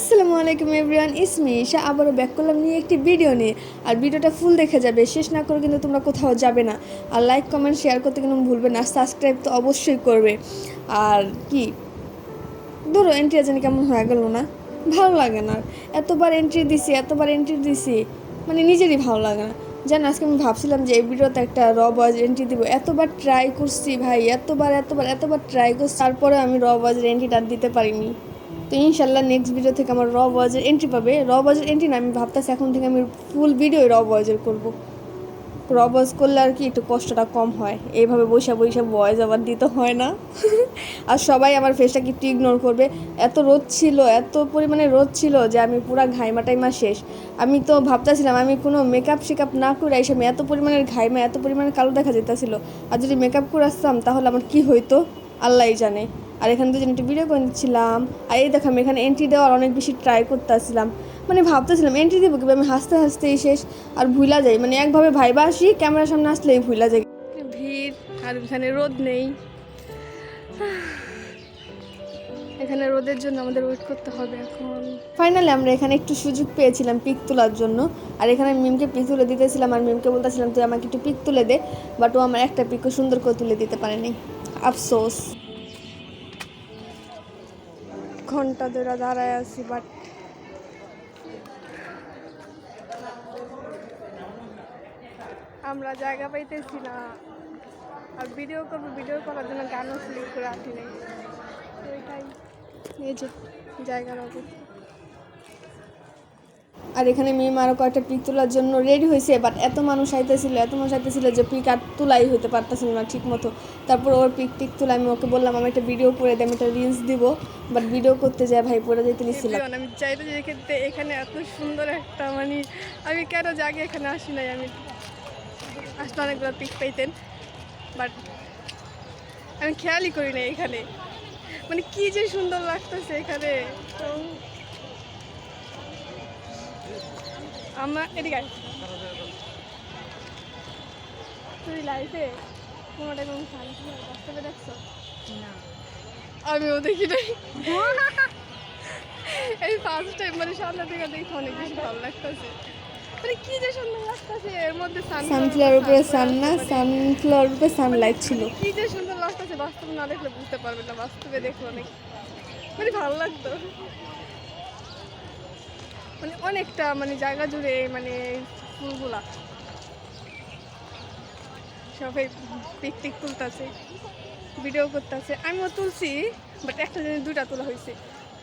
আসসালামু আলাইকুম এভরিওয়ান ইসমি ঈশা। আবারও ব্যাক করলাম নিয়ে একটি ভিডিও নিয়ে। আর ভিডিওটা ফুল দেখে যাবে, শেষ না করে কিন্তু তোমরা কোথাও যাবে না। আর লাইক কমেন্ট শেয়ার করতে কিন্তু ভুলবে না সাবস্ক্রাইব তো অবশ্যই করবে। আর কি? ধরো এন্ট্রি জানি কেমন হয়ে গেল না। ভালো লাগে না। এতবার এন্ট্রি দিছি, এতবার এন্ট্রি দিছি মানে নিজেরই ভালো লাগে না। জান, আজকে আমি ভাবছিলাম যে এই ভিডিওতে একটা র বয়েজ এন্ট্রি দিব। এতবার ট্রাই করছি ভাই, এতবার এতবার এতবার ট্রাই করছি তারপরে আমি র বয়েজের এন্ট্রিটা দিতে পারিনি। তো ইনশাল্লাহ নেক্সট ভিডিও থেকে আমার র বয়েজের এন্ট্রি পাবে। র বয়েজের এন্ট্রি না, আমি ভাবতেছি এখন থেকে আমি ফুল ভিডিও র বয়েজের করব। র বয়েজ করলে আর কি একটু কষ্টটা কম হয়। এইভাবে বৈশা বৈশা বয়েজ আবার দিতে হয় না। আর সবাই আমার ফেসটাকে একটু ইগনোর করবে। এত রোদ ছিল, এত পরিমাণে রোদ ছিল যে আমি পুরা ঘাইমা টাইমা শেষ। আমি তো ভাবতেছিলাম আমি কোনো মেকআপ শেকআপ না করে এসে আমি এত পরিমাণের ঘাইমা, এত পরিমাণে কালো দেখা যেতেছিল আর যদি মেকআপ করে আসতাম তাহলে আমার কি হইতো? আল্লাহই জানে। আর এখানে দুজন একটু ভিডিও করে নিচ্ছিলাম। আর এই দেখাম এখানে এন্ট্রি দেওয়ার অনেক বেশি ট্রাই করতে আসছিলাম মানে ভাবতেছিলাম এন্ট্রি দেবো কীভাবে? আমি হাসতে হাসতেই শেষ আর ভুলা যাই। মানে একভাবে ভাইবা আসি ক্যামেরার সামনে আসলেই ভুলা যাই। ভিড় আর এখানে রোদ নেই। এখানে রোদের জন্য আমাদের ওয়েট করতে হবে এখন। ফাইনালি আমরা এখানে একটু সুযোগ পেয়েছিলাম পিক তোলার জন্য। আর এখানে মিমকে পিক তুলে দিতেছিলাম আর মিমকে বলতেছিলাম তুই আমাকে একটু পিক তুলে দে। বাট ও আমার একটা পিকও সুন্দর করে তুলে দিতে পারেনি। আফসোস। ঘণ্টা ধরে দাঁড়ায় আছি বাট আমরা জায়গা পাইতেছি না। আর ভিডিও করব ভিডিও করার জন্য গানও সিলেক্ট করে আসি নাই। তো এটাই, এই যে জায়গার অবস্থা। আর এখানে মিম আরও কয়েকটা পিক তোলার জন্য রেডি হয়েছে বাট এত মানুষ আইতেছিল, এত মানুষ আইতেছিল যে পিক আর তোলাই হইতে পারতেছিল না ঠিক মতো তারপর ওর পিক টিক তুলে, আমি ওকে বললাম, আমি একটা ভিডিও করে দিই আমি একটা রিলস দিব। বাট ভিডিও করতে যাই ভাই পরে যেতে নিছিলাম আমি চাইতে যে এক্ষেত্রে এখানে এত সুন্দর একটা মানে আমি কেন জাগে এখানে আসি নাই? আমি আসলে অনেকগুলো পিক পাইতেন বাট আমি খেয়ালই করি না এখানে। মানে কি যে সুন্দর লাগতেছে এখানে। তো আমরা এদিকে। তুই লাইফে কোনোটা কোনো শান্তি বাস্তবে দেখছ? আমিও দেখি নাই। এই ফার্স্ট টাইম মানে সামনে থেকে দেখে অনেক বেশি ভালো লাগতেছে। মানে কি যে সুন্দর লাগতেছে এর মধ্যে সানফ্লাওয়ার উপরে সান না সানফ্লাওয়ার উপরে সানলাইট ছিল। কি যে সুন্দর লাগতেছে বাস্তবে না দেখলে বুঝতে পারবে না বাস্তবে দেখলে অনেক মানে ভালো লাগতো। মানে অনেকটা মানে জায়গা জুড়ে মানে ফুলগুলা সবাই পিক টিক তুলতেছে ভিডিও করতেছে। আমিও তুলছি বাট একটা জিনিস দুটা তোলা হয়েছে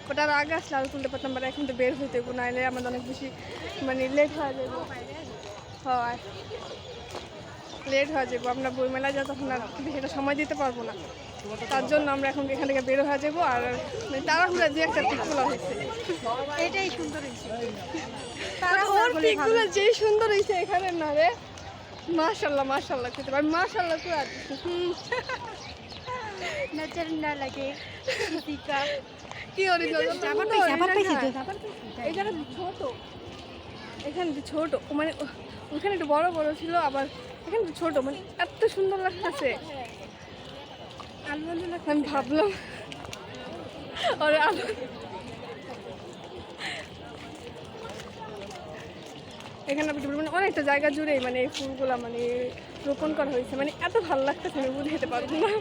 ওটা আর আগে আসলে আরও তুলতে পারতাম বাট এখন তো বের হইতে না এলে আমাদের অনেক বেশি মানে লেট হয়ে যাবে। হয়। লেট হয়ে যাব আমরা বইমেলা যা তখন আর সেটা সময় দিতে পারব না। তার জন্য আমরা এখন এখান থেকে বেরো হয়ে যাব আর মানে তাড়াহুড়া যে একটা পিক তোলা হয়েছে। এটাই সুন্দর হয়েছে। ওর পিকগুলো যে সুন্দর হয়েছে এখানে না রে মাশাল্লাহ মাশাল্লাহ করতে পারি মাশাল্লাহ করে আর। নজর না লাগে কি তো ছোট। এখানে ছোট। মানে ওখানে একটু বড় বড় ছিল আবার এখানে তো ছোট মানে এত সুন্দর লাগতেছে। আমি ভাবলাম, আরে আলো। এখানে মানে অনেকটা জায়গা জুড়েই মানে এই ফুলগুলা মানে রোপণ করা হয়েছে। মানে এত ভালো লাগতেছে, আমি বুঝতে পারব না।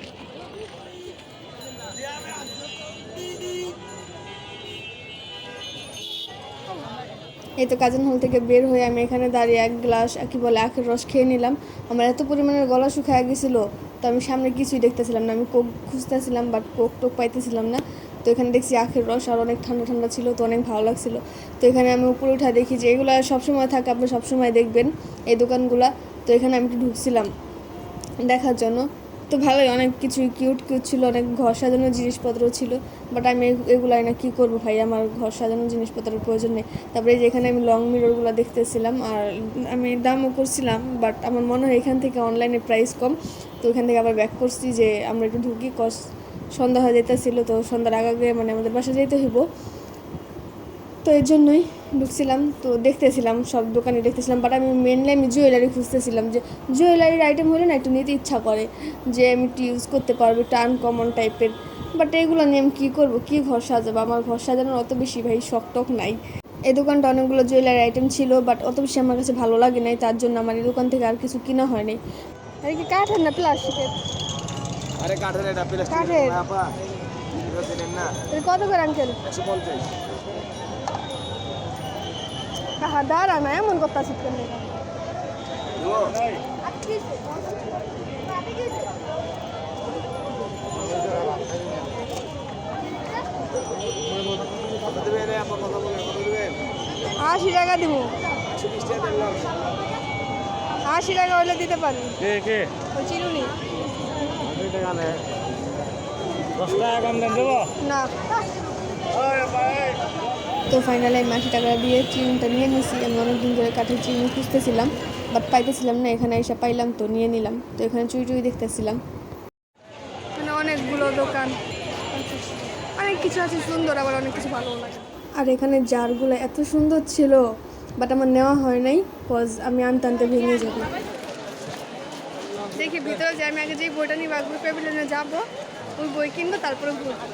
এই তো কাজের হল থেকে বের হয়ে আমি এখানে দাঁড়িয়ে এক গ্লাস কি বলে, আখের রস খেয়ে নিলাম। আমার এত পরিমাণের গলা শুকায় গেছিল, তো আমি সামনে কিছুই দেখতেছিলাম না। আমি কোক খুঁজতেছিলাম বাট কোক টোক পাইতেছিলাম না। তো এখানে দেখছি আখের রস, আর অনেক ঠান্ডা ঠান্ডা ছিল, তো অনেক ভালো লাগছিল। তো এখানে আমি উপরে উঠা দেখি যে এগুলো সবসময় থাকে, আপনি সবসময় দেখবেন এই দোকানগুলা। তো এখানে আমি একটু ঢুকছিলাম দেখার জন্য। তো ভালোই, অনেক কিছু কিউট কিউট ছিল, অনেক ঘর সাজানোর জিনিসপত্র ছিল বাট আমি এগ- এগুলাই না কী করব ভাই? আমার ঘর সাজানোর জিনিসপত্রের প্রয়োজন নেই। তারপরে এই যে এখানে আমি লং মিররগুলো দেখতেছিলাম, আর আমি দামও করছিলাম বাট আমার মনে হয় এখান থেকে অনলাইনে প্রাইস কম। তো এখান থেকে আবার ব্যাক করছি যে আমরা একটু ঢুকি কস সন্ধ্যা হয়ে যেতেছিল তো সন্ধ্যার আগে আগে মানে আমাদের বাসা যেতে হইব। তো এর জন্যই ঢুকছিলাম তো দেখতেছিলাম সব দোকানে দেখতেছিলাম বাট আমি মেনলি আমি জুয়েলারি খুঁজতেছিলাম যে জুয়েলারির আইটেম হলে না একটু নিতে ইচ্ছা করে যে আমি একটু ইউজ করতে পারব একটু আনকমন টাইপের বাট এগুলো নিয়ে আমি কী করব কী ঘর সাজাবো? আমার ঘর সাজানোর অত বেশি ভাই শখ টক নাই। এই দোকানটা অনেকগুলো জুয়েলারি আইটেম ছিল বাট অত বেশি আমার কাছে ভালো লাগে নাই তার জন্য আমার এই দোকান থেকে আর কিছু কিনা হয়নি আর কি কাঠের না প্লাস্টিকের? আরে কাঠের এটা প্লাস্টিক কাঠের। আপা। না। কত করে আঙ্কেল? একশো পঞ্চাশ। কাহা দাঁড়া না এমন কথা শিখতে আশি টাকা দিব। আশি টাকা হলে দিতে পারি। চিরুনি। দশ টাকা কম দেন দেবো? না। তো ফাইনালি আমি আশি টাকা দিয়ে চিরুনিটা নিয়ে নিয়েছি আমি অনেকদিন ধরে কাঠের চিরুনি খুঁজতেছিলাম বাট পাইতেছিলাম না এখানে এসে পাইলাম তো নিয়ে নিলাম। তো এখানে চুই চুই দেখতেছিলাম। মানে অনেকগুলো দোকান অনেক কিছু আছে সুন্দর আবার অনেক কিছু ভালো লাগে। আর এখানে জারগুলো এত সুন্দর ছিল বাট আমার নেওয়া হয় নাই কজ আমি আনতে আনতে ভেঙে যাব। দেখি ভিতরে যে আমি আগে যেই বইটা নিয়ে বাগপুর প্যাভিলিয়নে যাব ওই বই কিনবো তারপরে ঘুরবো।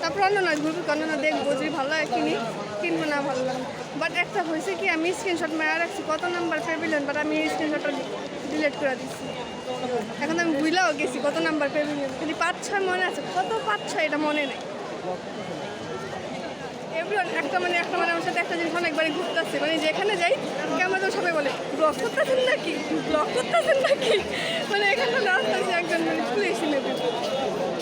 তারপর অন্য না ঘুরবো কেন না দেখব যদি ভালো লাগে কিনি কিনবো না ভালো লাগে। বাট একটা হয়েছে কি, আমি স্ক্রিনশট মারা রাখছি, কত নাম্বার প্যাভিলিয়ন বাট আমি স্ক্রিনশটটা ডিলিট করে দিচ্ছি এখন আমি ভুলাও গেছি কত নাম্বার প্যাভিলিয়ন কিন্তু পাঁচ ছয় মনে আছে, কত পাঁচ ছয় এটা মনে নেই। একটা মানে একটা মানে আমার সাথে একটা জিনিস অনেকবারই ঘুরতেছে। মানে যেখানে যাই ক্যামেরা তো সবাই বলে ব্লগ করতেছেন নাকি? ব্লগ করতেছেন নাকি? মানে এখানে রাস্তা একজন মানে পুলিশ নেবে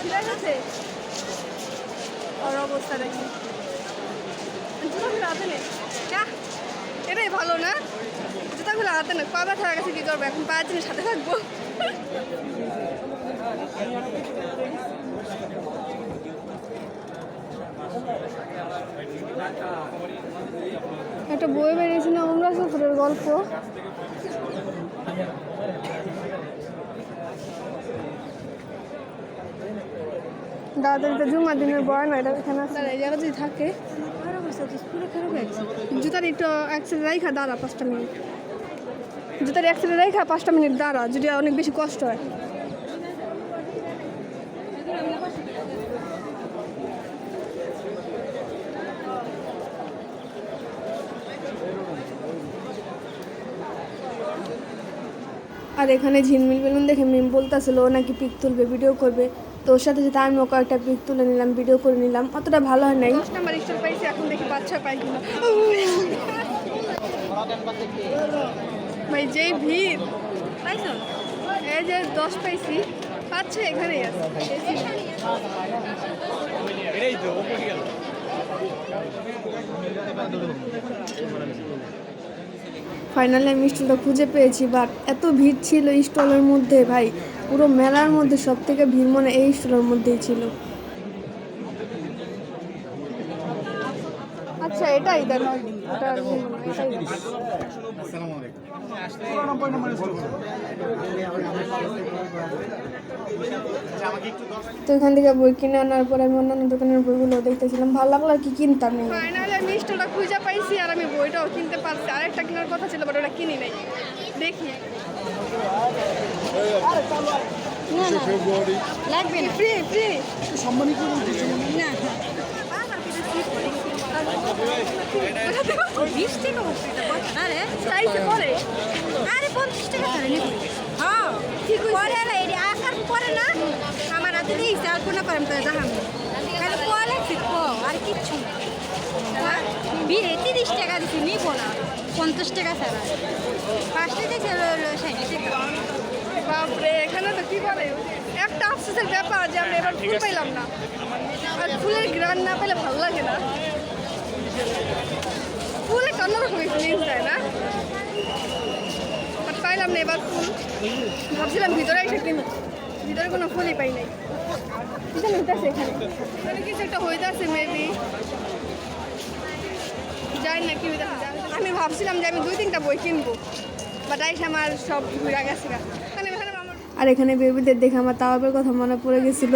ঠিক আছে আর অবস্থা দেখি। জুতাগুলো হাতে নে। এটাই ভালো না? জুতাগুলো হাতে নে। কবে থাকা গেছে, কী করব? এখন পাঁচ দিনের সাথে থাকব। একটা বই বেরিয়েছে না অমরা সফরের গল্প? দাদাদের জুমা দিনের বয় না এটা এখানে আছে। এই জায়গা যদি থাকে জুতার একটু অ্যাক্সিডেন্ট রাইখা, দাঁড়া পাঁচটা মিনিট জুতার অ্যাক্সিডেন্ট রাইখা, পাঁচটা মিনিট দাঁড়া, যদি অনেক বেশি কষ্ট হয়। আর এখানে ঝিলমিল বেলুন দেখে মিম বলতেছিল নাকি পিক তুলবে ভিডিও করবে। তো ওর সাথে সাথে আমিও কয়েকটা পিক তুলে নিলাম ভিডিও করে নিলাম, অতটা ভালো হয় নাই। দশ নাম্বার পাইছি, এখন দেখি বাচ্চা পাই কিনা। ভাই, যেই ভিড়, পাইছো? এই যে দশ পাইছি পাচ্ছে এখানেই আছে। এটাই তো ফাইনালি আমি স্টলটা খুঁজে পেয়েছি বাট এত ভিড় ছিল স্টলের মধ্যে, ভাই। পুরো মেলার মধ্যে সব থেকে ভিড় মনে এই স্টলের মধ্যেই ছিল। আচ্ছা এটাই দেন তো এখান থেকে বই কিনে আনার পর আমি অন্যান্য দোকানের বইগুলো দেখতেছিলাম ভালো লাগল আর কি কিনতাম ফাইনালি আমি স্টলটা খুঁজে পাইছি আর আমি বইটাও কিনতে পারছি। আরেকটা কেনার কথা ছিল বাট ওটা কিনি নাই। দেখি লাগবে না ফ্রি ফ্রি সম্মানিত না বিশ টাকা আরে সাইজে পরে আরে পঞ্চাশ টাকা ধরে হ্যাঁ ঠিক পরে না এটি আকার পরে না আমার হাতে দিয়েছে আর কোনো করেন তো খালি পরে ঠিক আর কিচ্ছু না হ্যাঁ? বিয়ে তিরিশ টাকা দিচ্ছি নিব না। পঞ্চাশ টাকা ছাড়া। পাঁচটা দিয়েছে ষাট টাকা। বাপরে এখানে তো কি বলে? একটা আফসোসের ব্যাপার যে আমরা এবার ফুল পাইলাম না। আর ফুলের গ্রান না পেলে ভালো লাগে না। ফুল অন্যরকম ফিলিংস দেয় না? বাট পাইলাম না এবার ফুল। ভাবছিলাম ভিতরে এসে কিনবো। ভিতরে কোনো ফুলই পাই নাই। কি যেন হইতাছে এখানে। এখানে কিছু একটা হইতাছে মেবি জানি না কি আমি ভাবছিলাম যে আমি দুই তিনটা বই কিনবো বাট আইসা আমার সব ঘুরে গেছে আর এখানে বেবিদের দেখে আমার তাওয়াবের কথা মনে পড়ে গেছিল।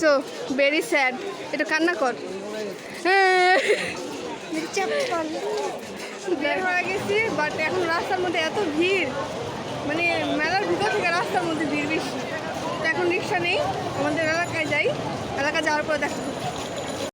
সো ভেরি স্যাড এটা কান্না কর। বের হয়ে গেছি বাট এখন রাস্তার মধ্যে এত ভিড়। মানে মেলার ভিতর থেকে রাস্তার মধ্যে ভিড় বেশি। রিক্সা নেই আমাদের এলাকায় যাই। এলাকা যাওয়ার পর দেখো